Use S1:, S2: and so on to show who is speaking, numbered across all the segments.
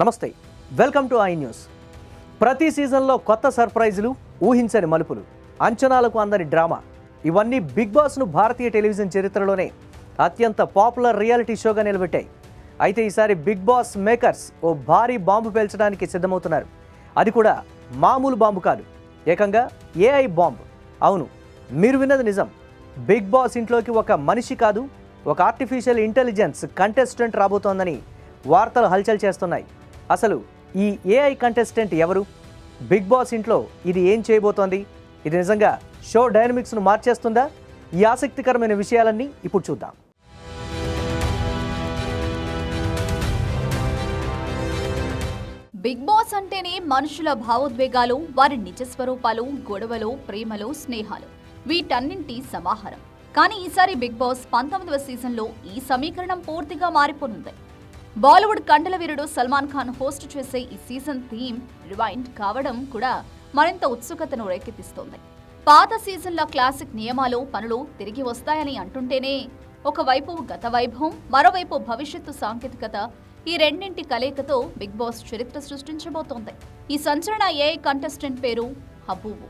S1: నమస్తే. Welcome to I news ప్రతి సీజన్లో కొత్త సర్ప్రైజులు ఊహించని మలుపులు అంచనాలకు అందని డ్రామా. ఇవన్నీ బిగ్ బాస్ను భారతీయ టెలివిజన్ చరిత్రలోనే అత్యంత పాపులర్ రియాలిటీ షోగా నిలబెట్టాయి. అయితే ఈసారి బిగ్ బాస్ మేకర్స్ ఓ భారీ బాంబు పేల్చడానికి సిద్ధమవుతున్నారు. అది కూడా మామూలు బాంబు కాదు. ఏకంగా ఏఐ బాంబు. అవును మీరు విన్నది నిజం. బిగ్ బాస్ ఇంట్లోకి ఒక మనిషి కాదు ఒక ఆర్టిఫిషియల్ ఇంటెలిజెన్స్ కంటెస్టెంట్ రాబోతోందని వార్తలు హల్చల్ చేస్తున్నాయి. అసలు ఈ ఏఐ కంటెస్టెంట్ ఎవరు? బిగ్ బాస్ ఇంట్లో ఇది ఏం చేయబోతోంది? ఇది నిజంగా షో డైనమిక్స్ను మార్చేస్తుందా? ఈ ఆసక్తికరమైన విషయాలన్నీ ఇప్పుడు చూద్దాం.
S2: బిగ్ బాస్ అంటేనే మనుషుల భావోద్వేగాలు వారి నిజ స్వరూపాలు గొడవలు ప్రేమలు స్నేహాలు. వీటన్నింటి సమాహారం. కానీ ఈసారి బిగ్ బాస్ పంతొమ్మిదవ సీజన్లో ఈ సమీకరణం పూర్తిగా మారిపోనుంది. బాలీవుడ్ కండల వీరుడు సల్మాన్ ఖాన్ హోస్ట్ చేసే ఈ సీజన్ థీమ్ రివైండ్ కావడం కూడా మరింత ఉత్సుకతను రేకెత్తిస్తోంది. పాత సీజన్ల క్లాసిక్ నియమాలు పనులు తిరిగి వస్తాయని అంటుంటేనే ఒకవైపు గత వైభవం మరోవైపు భవిష్యత్తు సాంకేతికత ఈ రెండింటి కలయికతో బిగ్ బాస్ చరిత్ర సృష్టించబోతోంది. ఈ సంచలన ఏఐ కంటెస్టెంట్ పేరు హబూబు.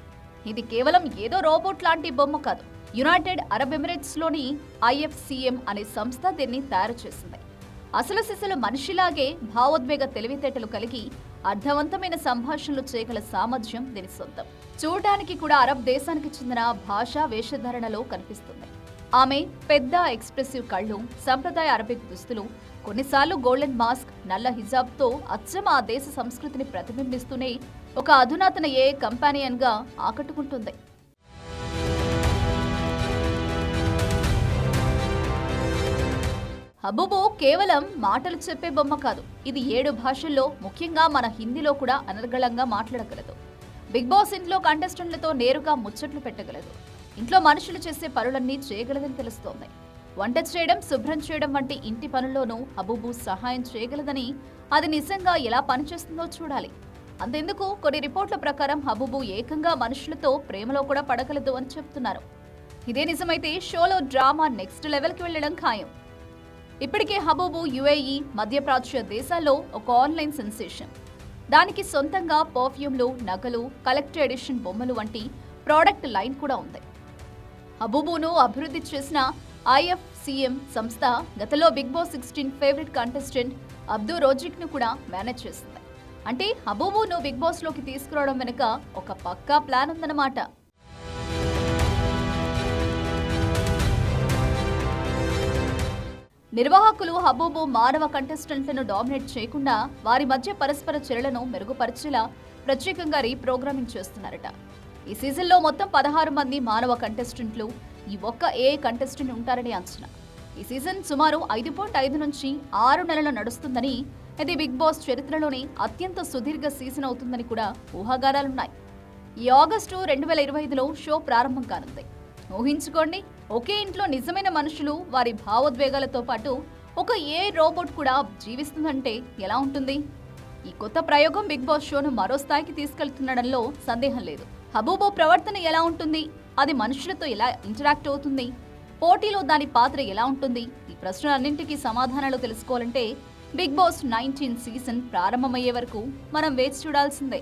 S2: ఇది కేవలం ఏదో రోబోట్ లాంటి బొమ్మ కాదు. యునైటెడ్ అరబ్ ఎమిరేట్స్లోని ఐఎఫ్సిఎం అనే సంస్థ దీన్ని తయారు చేసింది. అసలు సిసలు మనిషిలాగే భావోద్వేగ తెలివితేటలు కలిగి అర్థవంతమైన సంభాషణలు చేయగల సామర్థ్యం దీని సొంతం. చూడటానికి కూడా అరబ్ దేశానికి చెందిన భాషా వేషధారణలో కనిపిస్తుంది. ఆమె పెద్ద ఎక్స్ప్రెసివ్ కళ్ళు సంప్రదాయ అరబిక్ దుస్తులు కొన్నిసార్లు గోల్డెన్ మాస్క్ నల్ల హిజాబ్తో అచ్చం ఆ దేశ సంస్కృతిని ప్రతిబింబిస్తూనే ఒక అధునాతన ఏ కంపానియన్గా ఆకట్టుకుంటుంది. హబుబు కేవలం మాటలు చెప్పే బొమ్మ కాదు. ఇది ఏడు భాషల్లో ముఖ్యంగా మన హిందీలో కూడా అనర్గళంగా మాట్లాడగలదు. బిగ్ బాస్ ఇంట్లో కంటెస్టెంట్లతో నేరుగా ముచ్చట్లు పెట్టగలదు. ఇంట్లో మనుషులు చేసే పనులన్నీ చేయగలదని తెలుస్తోంది. వంట చేయడం శుభ్రం చేయడం వంటి ఇంటి పనుల్లోనూ హబూబు సహాయం చేయగలదని అది నిజంగా ఎలా పనిచేస్తుందో చూడాలి. అంతెందుకు? కొన్ని రిపోర్ట్ల ప్రకారం హబూబు ఏకంగా మనుషులతో ప్రేమలో కూడా పడగలదు అని చెప్తున్నారు. ఇదే నిజమైతే షోలో డ్రామా నెక్స్ట్ లెవెల్కి వెళ్ళడం ఖాయం. ఇప్పటికే హబూబు యుఏఈ మధ్యప్రాచ్య దేశాల్లో ఒక ఆన్లైన్ సెన్సేషన్. దానికి సొంతంగా పర్ఫ్యూమ్లు నగలు కలెక్టర్ ఎడిషన్ బొమ్మలు వంటి ప్రోడక్ట్ లైన్ కూడా ఉంది. హబూబును అభివృద్ధి చేసిన ఐఎఫ్సిఎం సంస్థ గతలో Bigg Boss sixteen favourite contestant Abdu రోజిక్ను కూడా మేనేజ్ చేసింది. అంటే హబూబును బిగ్ బాస్లోకి తీసుకురావడం వెనుక ఒక పక్కా ప్లాన్ ఉందన్నమాట. నిర్వాహకులు హబూబు మానవ కంటెస్టెంట్లను డామినేట్ చేయకుండా వారి మధ్య పరస్పర చర్యలను మెరుగుపరిచేలా ప్రత్యేకంగా రీప్రోగ్రామింగ్ చేస్తున్నారట. ఈ సీజన్లో మొత్తం పదహారు మంది మానవ కంటెస్టెంట్లు ఈ ఒక్క ఏ కంటెస్టెంట్ ఉంటారని అంచనా. ఈ సీజన్ సుమారు ఐదు పాయింట్ ఐదు నుంచి ఆరు నెలలు నడుస్తుందని ఇది బిగ్ బాస్ చరిత్రలోనే అత్యంత సుదీర్ఘ సీజన్ అవుతుందని కూడా ఊహాగానాలున్నాయి. ఈ ఆగస్టు రెండు వేల ఇరవై ఐదులో షో ప్రారంభం కానుంది. ఊహించుకోండి ఒకే ఇంట్లో నిజమైన మనుషులు వారి భావోద్వేగాలతో పాటు ఒక ఏ రోబోట్ కూడా జీవిస్తుందంటే ఎలా ఉంటుంది? ఈ కొత్త ప్రయోగం బిగ్ బాస్ షోను మరో స్థాయికి తీసుకెళ్తుండడంలో సందేహం లేదు. హబూబో ప్రవర్తన ఎలా ఉంటుంది? అది మనుషులతో ఎలా ఇంటరాక్ట్ అవుతుంది? పోటీలో దాని పాత్ర ఎలా ఉంటుంది? ఈ ప్రశ్నలన్నింటికీ సమాధానాలు తెలుసుకోవాలంటే బిగ్ బాస్ నైన్టీన్ సీజన్ ప్రారంభమయ్యే వరకు మనం వేచి చూడాల్సిందే.